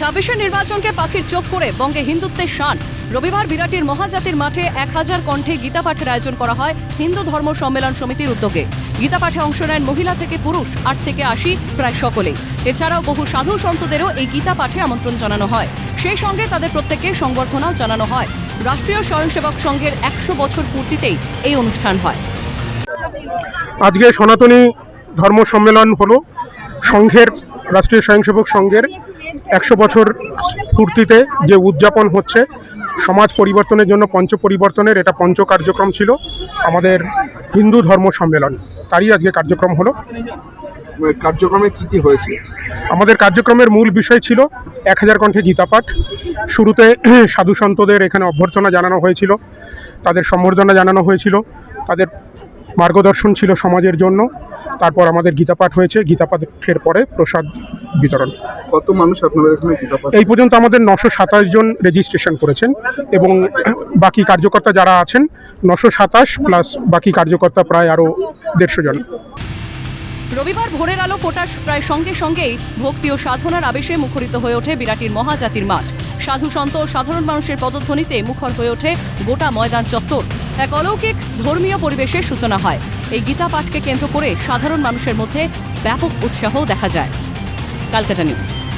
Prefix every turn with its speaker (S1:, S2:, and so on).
S1: ছাব্বিশের নির্বাচনকে পাখির চোখ করে বঙ্গে হিন্দুত্বের শান। রবিবার বিরাটির মহাজাতির মাঠে এক হাজার কণ্ঠে গীতা পাঠের আয়োজন করা হয় হিন্দু ধর্ম সম্মেলন সমিতির উদ্যোগে। গীতা পাঠে অংশ নেন মহিলা থেকে পুরুষ, আট থেকে আশি, প্রায় সকলেই। এছাড়াও বহু সাধু সন্তদেরও এই গীতা পাঠে আমন্ত্রণ জানানো হয়। সেই সঙ্গে তাদের প্রত্যেককে সংবর্ধনাও জানানো হয়। রাষ্ট্রীয় স্বয়ংসেবক সংঘের একশো বছর পূর্তিতেই এই অনুষ্ঠান হয়।
S2: আজকে সনাতনী ধর্ম সম্মেলন হলো। সংঘের রাষ্ট্রীয় স্বয়ংসেবক সংঘের একশো বছর পূর্তিতে যে উদযাপন হচ্ছে সমাজ পরিবর্তনের জন্য পঞ্চ পরিবর্তনের এটা পঞ্চ কার্যক্রম ছিল আমাদের হিন্দু ধর্ম সম্মেলন। তারই আজকে কার্যক্রম হলো।
S3: কার্যক্রমে কি কি হয়েছে?
S2: আমাদের কার্যক্রমের মূল বিষয় ছিল এক হাজার কণ্ঠে গীতাপাঠ শুরুতে সাধু সন্তদের এখানে অভ্যর্থনা জানানো হয়েছিল তাদের সম্বর্ধনা জানানো হয়েছিল তাদের মার্গদর্শন ছিল সমাজের জন্য। তারপর আমাদের গীতাপাঠ হয়েছে। গীতাপাঠের পরে প্রসাদ বিতরণ।
S3: কত মানুষ আপনাদের এখানে গীতা
S2: এই পর্যন্ত আমাদের নশো সাতাশ জন রেজিস্ট্রেশন করেছেন এবং বাকি কার্যকর্তা যারা আছেন নশো সাতাশ প্লাস বাকি কার্যকর্তা প্রায় আরও দেড়শো জন।
S1: রবিবার ভোরের আলো ফোটার প্রায় সঙ্গে সঙ্গেই ভক্তি ও সাধনার আবেশে মুখরিত হয়ে ওঠে বিরাটির মহাজাতির মাঠ। সাধু সন্ত ও সাধারণ মানুষের পদধ্বনিতে মুখর হয়ে ওঠে গোটা ময়দান চত্বর। এক অলৌকিক ধর্মীয় পরিবেশের সূচনা হয়। এই গীতা পাঠকে কেন্দ্র করে সাধারণ মানুষের মধ্যে ব্যাপক উৎসাহ দেখা যায়। Calcutta news.